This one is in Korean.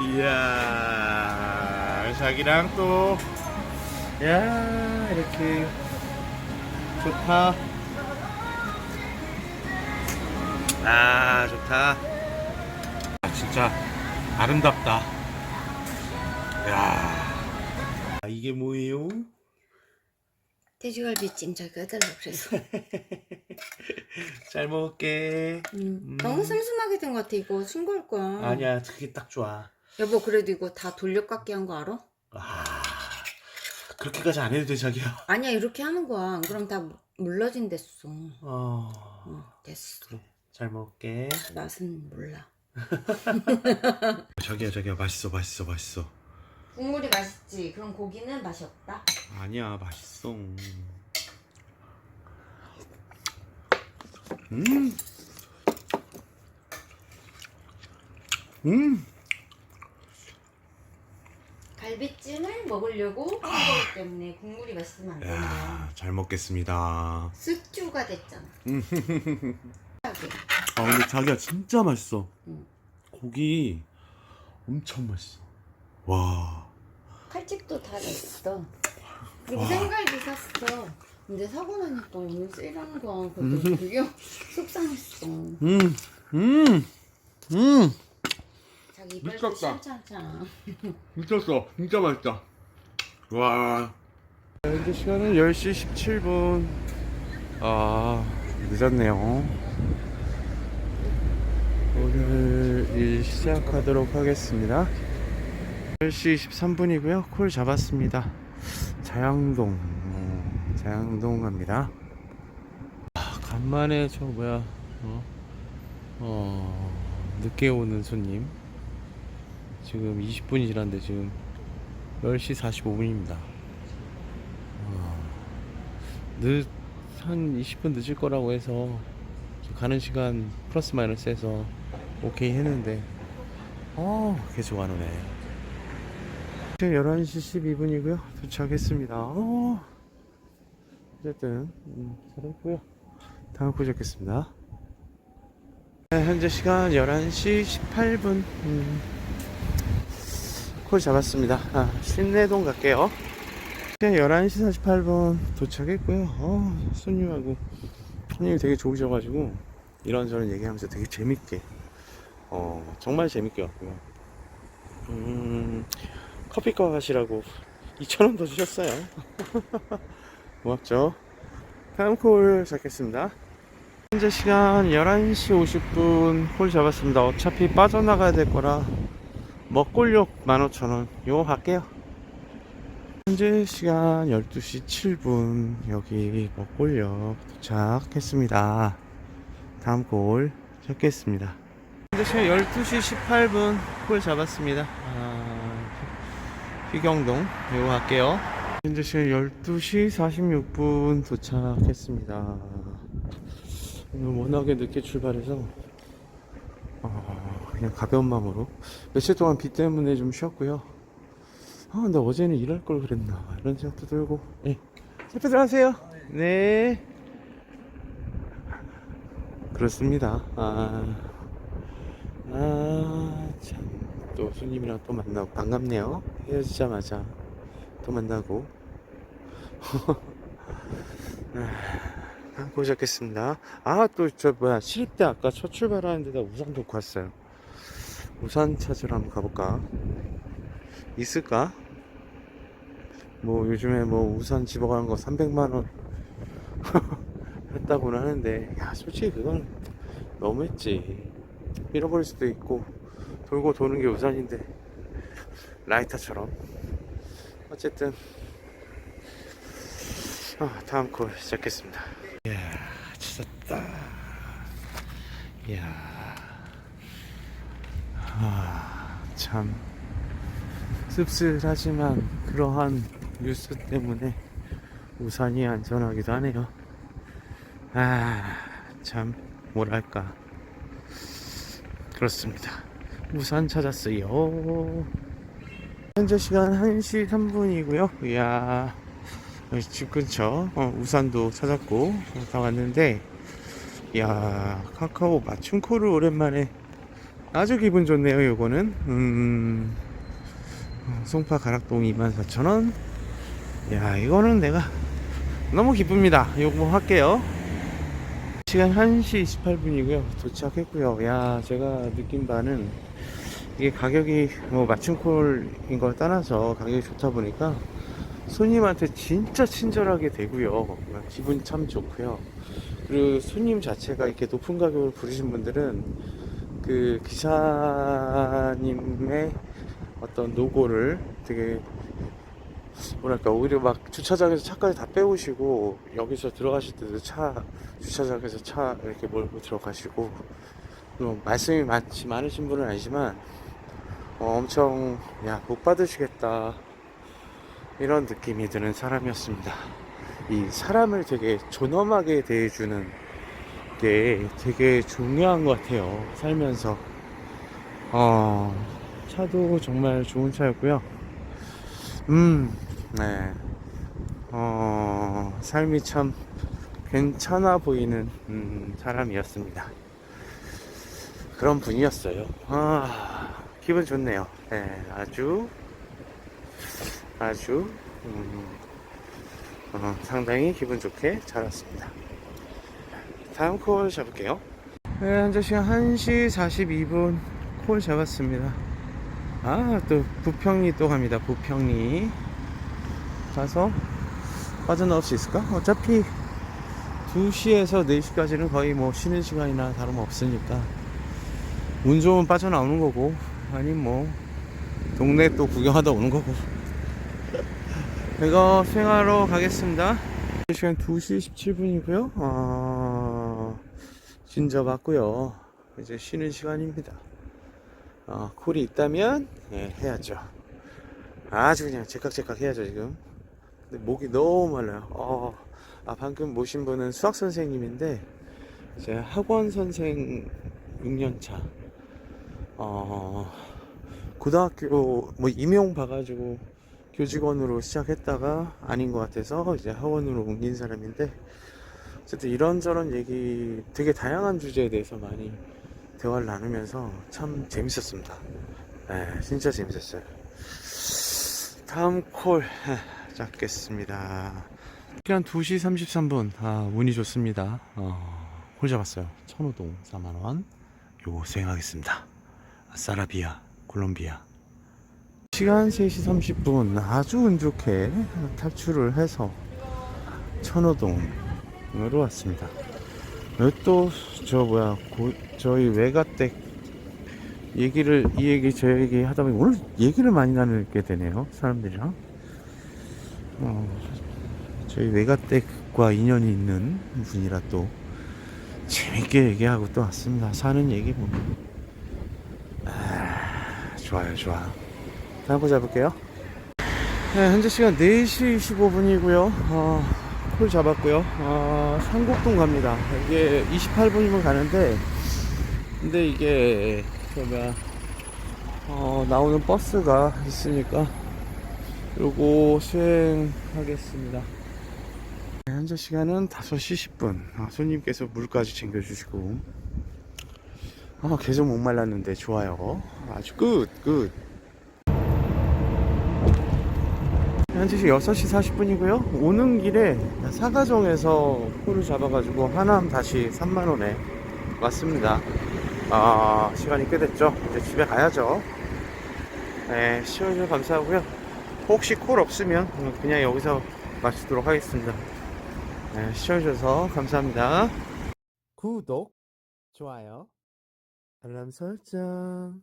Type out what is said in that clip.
이야 자기랑 또. 야 이렇게 좋다. 아 좋다. 아, 진짜 아름답다. 야 아, 이게 뭐예요? 돼지갈비찜 자기가 해달라고 그래서. 잘 먹을게. 음, 음. 너무 슴슴하게 된 것 같아. 이거 신고할 거야. 아니야 그게 딱 좋아. 여보 그래도 이거 다 돌려깎기 한 거 알아? 아 그렇게까지 안 해도 돼 자기야. 아니야 이렇게 하는 거야. 안 그럼 다 물러진댔어 어. 응, 됐어. 그래 잘 먹을게. 맛은 몰라. 자기야 자기야 맛있어 맛있어 맛있어 국물이 맛있지 그럼 고기는 맛이 없다 아니야 맛있어 음 음. 갈비찜을 먹으려고 한 거기 때문에 국물이 맛있으면 안 된다 야, 잘 먹겠습니다. 스튜가 됐잖아 아, 근데 자기야 진짜 맛있어. 응. 고기 엄청 맛있어. 와. 칼집도 다 냈어 그리고 와. 생갈비 샀어 근데 사고 나니까 너무 쓰이라는 거야 그래서 되게 속상했어 음, 음, 음. 자기 이빨 미쳤다. 미쳤어. 진짜 맛있다. 와. 현재 시간은 10시 17분. 아, 늦었네요. 오늘 일 시작하도록 하겠습니다. 10시 23분이고요. 콜 잡았습니다. 자양동. 어, 자양동 갑니다. 아, 간만에 저 뭐야, 어, 어, 늦게 오는 손님. 지금 20분이 지났는데 지금 10시 45분입니다. 늦, 한 20분 늦을 거라고 해서 가는 시간 플러스 마이너스 해서 오케이 했는데 어 계속 안 오네. 지금 11시 12분이고요. 도착했습니다. 어, 어쨌든 음, 잘했고요. 다음 코 잡겠습니다. 네, 현재 시간 11시 18분. 음. 콜 잡았습니다. 아, 신내동 갈게요. 시간 11시 48분 도착했고요. 어, 손님하고 손님이 되게 좋으셔가지고 이런저런 얘기하면서 되게 재밌게 어, 정말 재밌게 왔고요. 음, 커피값 하시라고 2,000원 더 주셨어요. 고맙죠. 다음 콜 잡겠습니다. 현재 시간 11시 50분 콜 잡았습니다. 어차피 빠져나가야 될 거라 먹골육 15,000원 요거 갈게요 현재 시간 12시 7분 여기 먹골역 도착했습니다 다음 골 잡겠습니다 현재 시간 12시 18분 골 잡았습니다 아, 휘경동 요거 갈게요 현재 시간 12시 46분 도착했습니다 오늘 워낙에 늦게 출발해서 어, 그냥 가벼운 마음으로 며칠 동안 비 때문에 좀 쉬었고요. 아, 근데 어제는 일할 걸 그랬나 이런 생각도 들고. 네, 대표들 하세요. 네. 그렇습니다. 아, 아, 참. 또 손님이랑 또 만나고 반갑네요. 헤어지자마자 또 만나고. 아, 고생했습니다. 아, 또 저 뭐야 시립 대 아까 첫 출발하는 데다 우산 놓고 왔어요. 우산 찾으러 한번 가볼까? 있을까? 뭐 요즘에 뭐 우산 집어가는 거 300만 원 했다고는 하는데 야 솔직히 그건 너무했지. 잃어버릴 수도 있고 돌고 도는 게 우산인데 라이터처럼 어쨌든 아, 다음 콜 시작했습니다. 이야, 찾았다. 이야, 아, 참 씁쓸하지만 그러한 뉴스 때문에 우산이 안전하기도 하네요. 아, 참 뭐랄까 그렇습니다. 우산 찾았어요. 현재 시간 1시 3분이고요. 이야, 집 근처 어, 우산도 찾았고 어, 다 왔는데, 이야, 카카오 맞춤코를 오랜만에 아주 기분 좋네요. 요거는 음, 어, 송파 가락동 24,000원. 야, 이거는 내가 너무 기쁩니다. 요거 할게요. 시간 1시 28분이고요. 도착했고요. 야, 제가 느낀 바는 이게 가격이 뭐 맞춤콜인 걸 떠나서 가격이 좋다 보니까 손님한테 진짜 친절하게 되고요. 기분 참 좋고요. 그리고 손님 자체가 이렇게 높은 가격을 부르신 분들은 그 기사님의 어떤 노고를 되게 뭐랄까 오히려 막 주차장에서 차까지 다 빼오시고 여기서 들어가실 때도 차 주차장에서 차 이렇게 몰고 들어가시고 뭐 말씀이 많지 많으신 분은 아니지만 어, 엄청 야못 받으시겠다 이런 느낌이 드는 사람이었습니다. 이 사람을 되게 존엄하게 대해주는 게 되게 중요한 것 같아요. 살면서 어 차도 정말 좋은 차였고요. 음, 네. 어, 삶이 참 괜찮아 보이는 음, 사람이었습니다. 그런 분이었어요. 아, 기분 좋네요. 네, 아주, 아주, 음, 어, 상당히 기분 좋게 잘 왔습니다. 다음 콜 잡을게요. 네, 현재 시간 1시 42분 콜 잡았습니다. 아, 또 부평리 또 갑니다. 부평리 가서 빠져나올 수 있을까? 어차피 2시에서 4시까지는 거의 뭐 쉬는 시간이나 다름없으니까 운 좋으면 빠져나오는 거고 아니면 뭐 동네 또 구경하다 오는 거고 이거 수행하러 가겠습니다. 시간 2시 17분이고요. 어, 진저 맞고요. 이제 쉬는 시간입니다. 어, 콜이 있다면 예, 해야죠. 아주 그냥 제깍제깍 해야죠 지금. 근데 목이 너무 말라요. 어, 아 방금 모신 분은 수학 선생님인데 제 학원 선생 6년차. 어, 고등학교 뭐 임용 봐가지고 교직원으로 시작했다가 아닌 것 같아서 이제 학원으로 옮긴 사람인데 어쨌든 이런저런 얘기 되게 다양한 주제에 대해서 많이 대화를 나누면서 참 재밌었습니다. 네, 진짜 재밌었어요. 다음 콜 에, 잡겠습니다. 시간 2시 33분. 아, 운이 좋습니다. 어, 콜 잡았어요. 천호동 4만원. 요거 수행하겠습니다. 아사라비아, 콜롬비아. 시간 3시 30분. 아주 운 좋게 탈출을 해서 천호동으로 왔습니다. 또, 저, 뭐야, 고, 저희 외가댁 얘기를, 이 얘기, 저 얘기 하다 보니 오늘 얘기를 많이 나누게 되네요. 사람들이랑. 어, 저희 외가댁과 인연이 있는 분이라 또 재밌게 얘기하고 또 왔습니다. 사는 얘기 보면. 아, 좋아요, 좋아. 거 잡을게요. 네, 현재 시간 4시 25분이고요. 어, 콜 잡았고요. 어, 상곡동 갑니다. 이게 28분이면 가는데, 근데 이게, 저 뭐야, 어, 나오는 버스가 있으니까, 요거 수행하겠습니다. 네, 현재 시간은 5시 10분. 아, 손님께서 물까지 챙겨주시고, 아, 계속 목말랐는데 좋아요. 아주 끝, 끝. 현재 시 6시 40분이고요. 오는 길에 사가정에서 콜을 잡아가지고 하남 다시 3만원에 왔습니다. 아, 시간이 꽤 됐죠. 이제 집에 가야죠. 네, 시청해주셔서 감사하고요. 혹시 콜 없으면 그냥 여기서 마치도록 하겠습니다. 네, 시청해주셔서 감사합니다. 구독, 좋아요, 알람 설정.